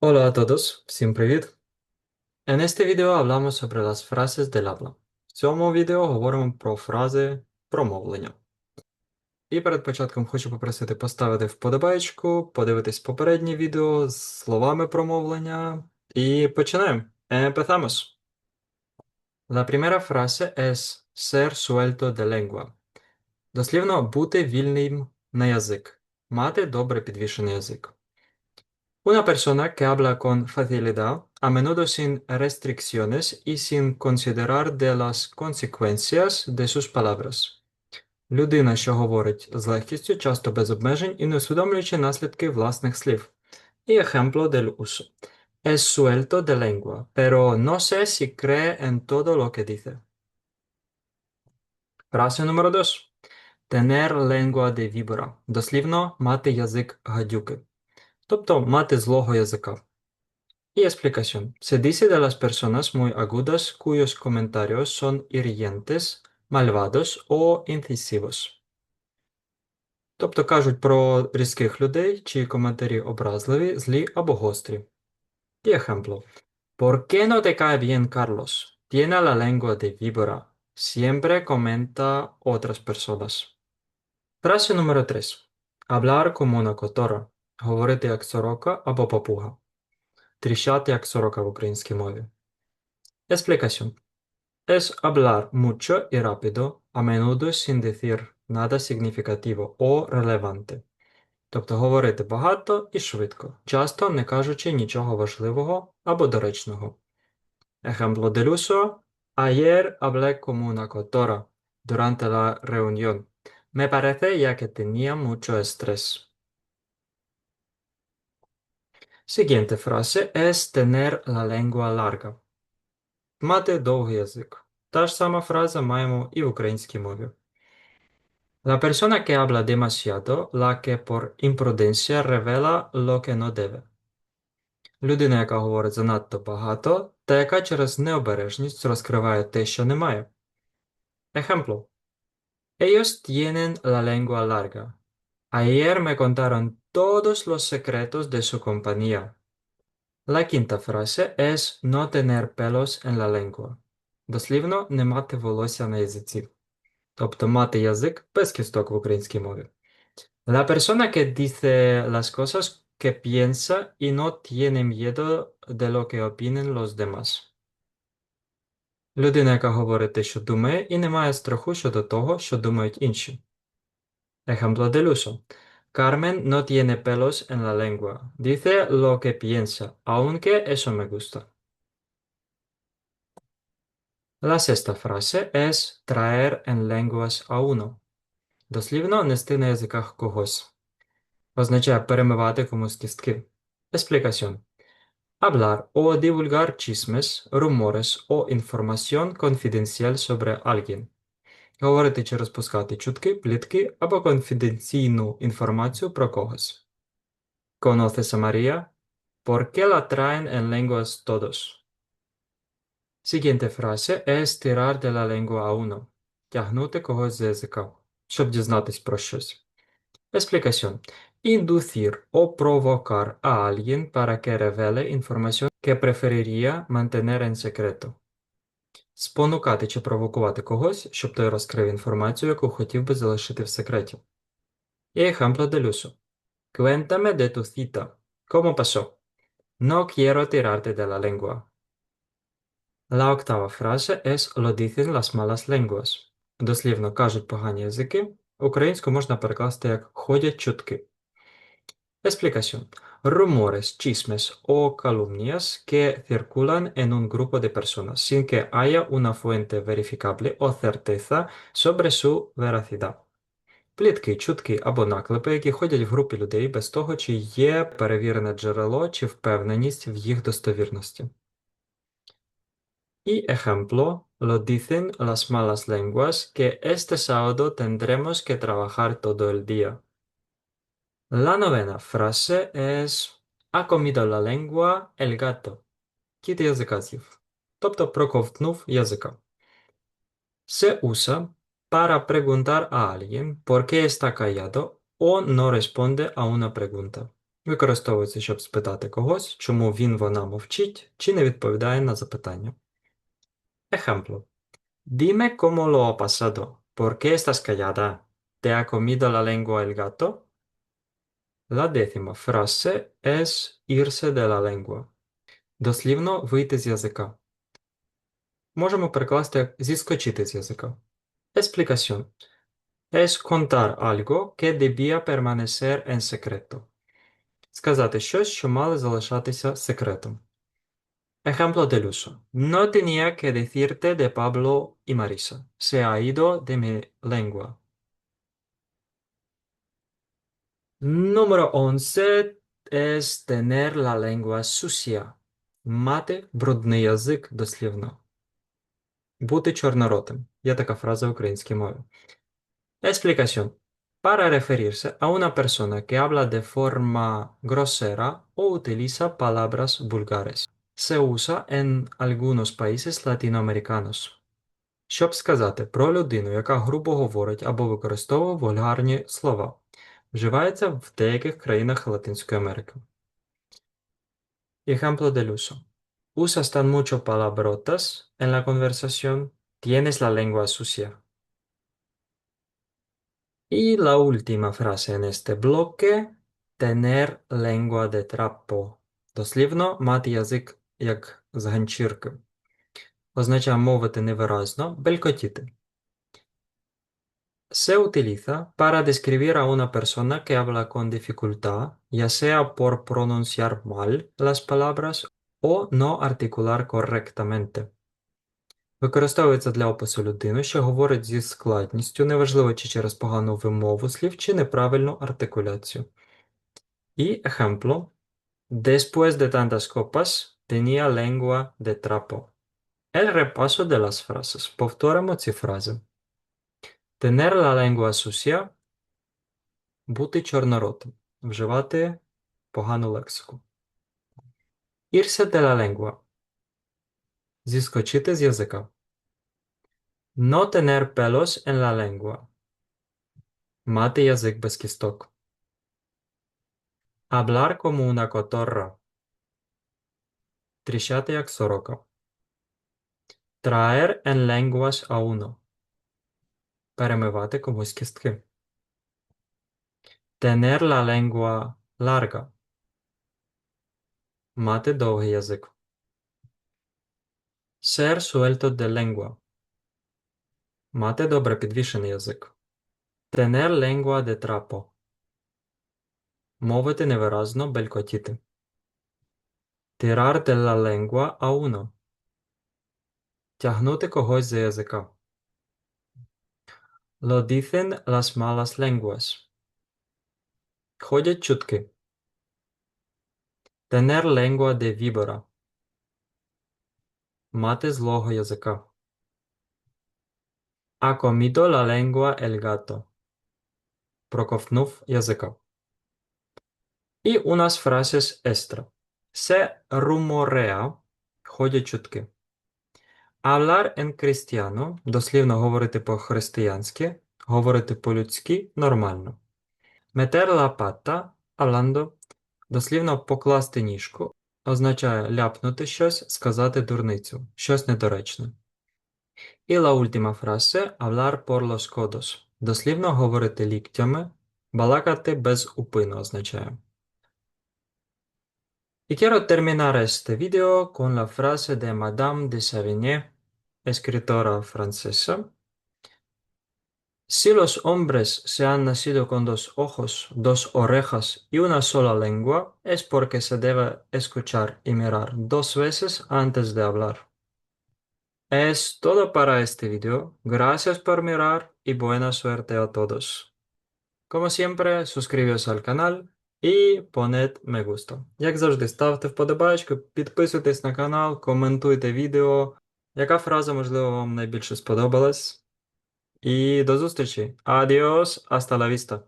Hola a todos, всім привіт! En este video hablamos sobre las frases del habla. В цьому відео говоримо про фрази промовлення. І перед початком хочу попросити поставити вподобайку, подивитись попереднє відео з словами промовлення. І починаємо. Empezamos. La primera frase es ser suelto de lengua. Дослівно бути вільним на язик, мати добре підвішений язик. Una persona que habla con facilidad, a menudo sin restricciones y sin considerar de las consecuencias de sus palabras. Людина, що говорить з легкістю, часто без обмежень і не усвідомлюючи наслідки власних слів. Y ejemplo del uso. Es suelto de lengua, pero no sé si cree en todo lo que dice. Frase número 2. Tener lengua de víbora. Дослівно мати язик гадюки. Тобто мати злого язика. Y explicación. Se dice de las personas muy agudas cuyos comentarios son hirientes, malvados o incisivos. Тобто кажуть про різких людей, чиї коментарі образливі, злі або гострі. Y ejemplo. ¿Por qué no te cae bien Carlos? Tiene la lengua de víbora. Siempre comenta otras personas. Frase número 3. Hablar como una cotorra. Говорити як сорока або папуга. Тріщати як сорока в українській мові. Explicación. Es hablar mucho y rápido, a menudo sin decir nada significativo o relevante. Тобто говорити багато і швидко, часто не кажучи нічого важливого або доречного. Ejemplo del uso. Ayer hablé como una cotorra durante la reunión. Me parece ya que tenía mucho estrés. Siguiente frase es tener la lengua larga. Мати довгий язик. Та ж сама фраза маємо і в українській мові. La persona que habla demasiado, la que por imprudencia revela lo que no debe. Людина, яка говорить занадто багато, та яка через необережність розкриває те, що не має. Ejemplo. Ellos tienen la lengua larga. Ayer me contaron todos los secretos de su compañía. La quinta frase es no tener pelos en la lengua. Дослівно не мати волосся на язиці. Тобто мати язик без кісток в українській мові. La persona que dice las cosas que piensa y no tiene miedo de lo que opinen los demás. Людина, яка говорить те, що думає, і не має страху щодо того, що думають інші. Ejemplo del uso. Carmen no tiene pelos en la lengua. Dice lo que piensa, aunque eso me gusta. La sexta frase es traer en lenguas a uno. Дослівно нести на язиках когось. Означає перемивати комусь кістки. Explicación. Hablar o divulgar chismes, rumores o información confidencial sobre alguien. Говорити чи розпускати чутки, плітки або конфіденційну інформацію про когось. ¿Conoces a María? ¿Por qué la traen en lenguas todos? Siguiente frase es tirar de la lengua a uno. Тягнути когось з язика, щоб дізнатись про щось. Explicación. Inducir o provocar a alguien para que revele información que preferiría mantener en secreto. Спонукати чи провокувати когось, щоб той розкрив інформацію, яку хотів би залишити в секреті. Y ejemplo del uso. Cuéntame de tu cita. ¿Cómo pasó? No quiero tirarte de la lengua. La octava frase es lo dicen las malas lenguas. Дослівно кажуть погані язики. Українську можна перекласти як ходять чутки. Explicación. Rumores, chismes o calumnias que circulan en un grupo de personas sin que haya una fuente verificable o certeza sobre su veracidad. Плітки, чутки або наклепи, які ходять в групі людей без того, чи є перевірене джерело чи впевненість в їх достовірності. Y ejemplo, lo dicen las malas lenguas que este sábado tendremos que trabajar todo el día. La novena frase es Ha comido la lengua el gato. Кіт язика з'їв. Тобто проковтнув язика. Se usa para preguntar a alguien por qué está callado o no responde a una pregunta. Використовується, щоб спитати когось, чому він вона мовчить чи не відповідає на запитання. Ejemplo. Dime cómo lo ha pasado. ¿Por qué estás callada? ¿Te ha comido la lengua el gato? La décima frase es irse de la lengua. Дослівно вийти з язика. Можемо перекласти як зіскочити з язика. Explicación. Es contar algo que debía permanecer en secreto. Сказати щось, що мали залишатися секретом. Ejemplo del uso. No tenía que decirte de Pablo y Marisa. Se ha ido de mi lengua. Número 11 es tener la lengua sucia. Мати брудний язик дослівно. Бути чорноротим. Є така фраза в українській мові. Explicación. Para referirse a una persona que habla de forma grosera o utiliza palabras vulgares. Se usa en algunos países latinoamericanos. Щоб сказати про людину, яка грубо говорить або використовує вульгарні слова. Вживається в деяких країнах Латинської Америки. Ejemplo del uso. Usas tan mucho palabrotas en la conversación, tienes la lengua sucia. Y la última frase en este bloque, tener lengua de trapo. Дослівно мати язик як з ганчірки. Означає мовити невиразно, белькотіти. Se utiliza para describir a una persona que habla con dificultad, ya sea por pronunciar mal las palabras o no articular correctamente. Використовується для опису людини, що говорить зі складністю, неважливо чи через погану вимову слів, чи неправильну артикуляцію. І ejemplo. Después de tantas copas, tenía lengua de trapo. El repaso de las frases. Повторимо ці фрази. Tener la lengua sucia – бути чорноротим, вживати погану лексику. Irse de la lengua – зіскочити з язика. No tener pelos en la lengua – мати язик без кісток. Hablar como una cotorra – тріщати як сорока. Traer en lenguas a uno – перемивати комусь кістки. Tener la lengua larga – мати довгий язик. Ser suelto de lengua – мати добре підвішений язик. Tener lengua de trapo – мовити невиразно, белькотіти. Tirar de la lengua a uno – тягнути когось за язика. Lo dicen las malas lenguas. Ходять чутки. Tener lengua de víbora. Мати злого язика. Ha comido la lengua el gato. Проковтнув язика. І у нас frases extra. Se rumorea. Ходять чутки. Hablar en cristiano, дослівно говорити по-християнськи, говорити по-людськи нормально. Meter la pata, hablando, дослівно покласти ніжку, означає ляпнути щось, сказати дурницю, щось недоречне. І la última frase, hablar por los codos, дослівно говорити ліктями, балакати без упину означає. Y quiero terminar este video con la frase de Madame de Savigny, escritora francesa. Si los hombres se han nacido con dos ojos, dos orejas y una sola lengua, es porque se debe escuchar y mirar dos veces antes de hablar. Es todo para este video. Gracias por mirar y buena suerte a todos. Como siempre, suscríbete al canal і понед me gusta. Як завжди, ставте вподобайку, підписуйтесь на канал, коментуйте відео. Яка фраза, можливо, вам найбільше сподобалась? І до зустрічі! Адіос, hasta la vista!